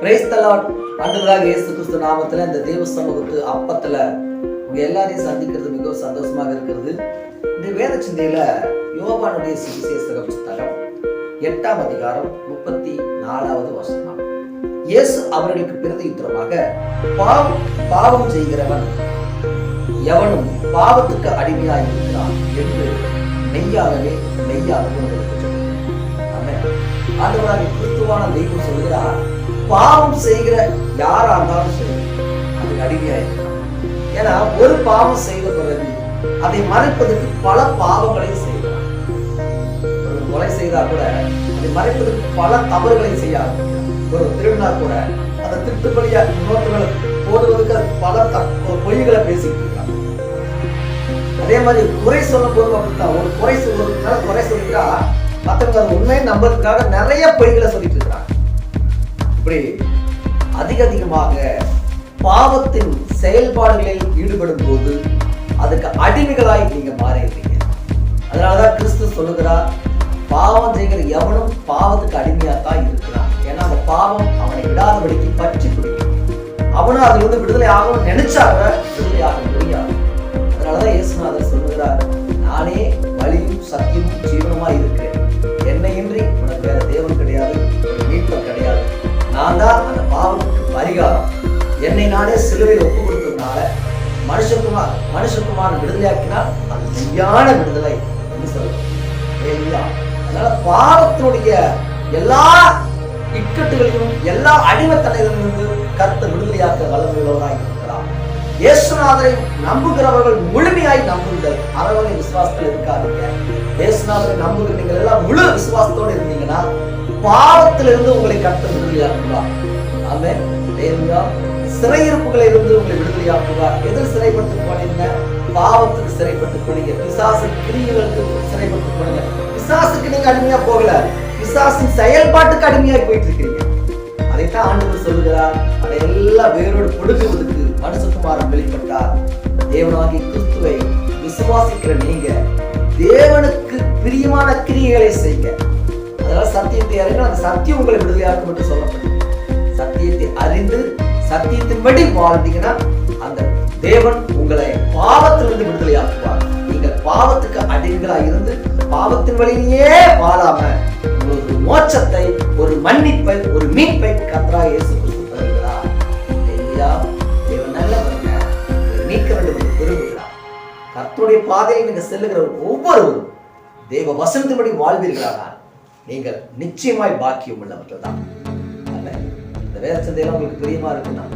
Price தலாட் இயேசு கிறிஸ்து நாமத்தில் இந்த தேவ சமூகத்து அப்பத்துல உங்கள் எல்லாரையும் சந்திக்கிறது மிகவும் சந்தோஷமாக இருக்கிறது இந்த வேத சிந்தையில் யோகானுடைய சுவிசேஷக புஸ்தகம் எட்டாம் அதிகாரம் முப்பத்தி நாலாவது வசனம் இயேசு அவர்களுக்கு பிரதியுத்தரமாக பாவம் பாவம் செய்கிறவன் எவனும் பாவத்துக்கு அடிமையாக இருக்கிறான் என்று மெய்யாகவே மெய்யாகவே உங்களுக்கு சொல்கிறேன். ஆமென். கிறிஸ்துவான தெய்வம் சொல்கிறார் பாவம் செய்கிற யாரா இருந்தாலும் சரி அது அடிமையாய் ஏன்னா ஒரு பாவம் செய்த பிறகு அதை மறைப்பதற்கு பல பாவங்களை செய்கிறான் ஒரு கொலை செய்தா கூட அதை மறைப்பதற்கு பல தவறுகளை செய்யாது. ஒரு திருவிழா கூட அந்த திருட்டுப்படியா இன்னொருத்தங்களை போடுவதற்கு அது பல த- பொய்களை பேசிட்டு இருக்காங்க. அதே மாதிரி குறை சொல்லும் போது அப்படித்தான் ஒரு குறை சொல்வதற்காக குறை சொல்லிட்டா மற்றவங்க அது உண்மையை நம்புறதுக்காக நிறைய பொய்களை சொல்லிட்டு இருக்கிறாங்க இப்படி அதிக அதிகமாக பாவத்தின் செயல்பாடுகளில் ஈடுபடும் போது அதுக்கு அடிமைகளாய் நீங்க மாறிடுறீங்க. அதனாலதான் கிறிஸ்து சொல்லுகிறார் பாவம் செய்கிற எவனும் பாவத்துக்கு அடிமையா தான் இருக்கிறான். ஏன்னா அந்த பாவம் அவனை விடாதபடிக்கு பற்றி பிடிக்கும் அவனும் அதுல இருந்து விடுதலை ஆகணும்னு நினைச்சா விடுதலை ஆக முடியாது. அதனாலதான் இயேசுநாதர் சொல்லுகிறார் நானே வழியும் சத்தியமும் ஜீவனமா இருக்கிறேன். என்னையின்றி உனக்கு வேற தேவன் மனுஷகுமார் விடுதலையாக்கினால் அது மெய்யான விடுதலை அதனால பாவத்தினுடைய எல்லா இக்கட்டுகளையும் எல்லா அடிமைத்தனைகளிலிருந்து கருத்து விடுதலையாக்க வல்லமையுள்ளவராய் இருக்கிறார். இயேசுநாதரை நம்புகிறவர்கள் முழுமையாய் நம்புங்கள். அரவணை விசுவாசத்தில் இருக்காதீங்க. இயேசுநாதரை நம்புகிற நீங்கள் எல்லாம் முழு விசுவாசத்தோடு இருந்தீங்கன்னா பாவத்திலிருந்து உங்களை கருத்து விடுதலையாக்குவார். ஆமே ஹalleluya. சிறையிருப்புகளை இருந்து உங்களை விடுதலையாக்குவார். எதிர் சிறைப்பட்டு போனீங்க கொடுங்க பிசாசு கிரியைகளுக்கு சிறைப்பட்டு கொடுங்க பிசாசுக்கு நீங்க அடிமையா போகல. பிசாசின் செயல்பாட்டுக்கு அடிமையா போயிட்டு இருக்கீங்க அதைத்தான் ஆண்டவர் சொல்லுகிறார். அதையெல்லாம் வேரோடு கொடுக்குவதற்கு மனுஷகுமாரன் வெளிப்பட்டார். தேவனாகி கிறிஸ்துவை விசுவாசிக்கிற நீங்க தேவனுக்கு பிரியமான கிரியைகளை செய்யுங்க. அதனால சத்தியத்தை அறிந்து அந்த சத்தியம் உங்களை விடுதலையாக்கும் என்று சொல்லப்படும் சத்தியத்தை அறிந்து சத்தியத்தின்படி வாழ்ந்தீங்கன்னா அந்த தேவன் உங்களை பாவத்திலிருந்து விடுதலையாக்குவார் பாவத்துக்கு அடிமைகளாக இருந்து பாவத்தின் வழியிலேயே வாழாம உங்களுக்கு ஒரு மோட்சத்தை ஒரு மன்னிப்பை ஒரு மீட்பை கத்ரா இயேசு கிறிஸ்து தருகிறார். ஐயா, தேவன் நல்லவங்க நீக்க வேண்டும் என்று விரும்புகிறார். கர்த்தருடைய பாதையில் நீங்க செல்லுகிற ஒவ்வொருவரும் தேவ வசனத்தின்படி வாழ்வீர்களானால் நீங்கள் நிச்சயமாய் பாக்கியம் உள்ளவர்கள் தான். இந்த வேத சந்தையெல்லாம் உங்களுக்கு பிரியமா இருக்குன்னா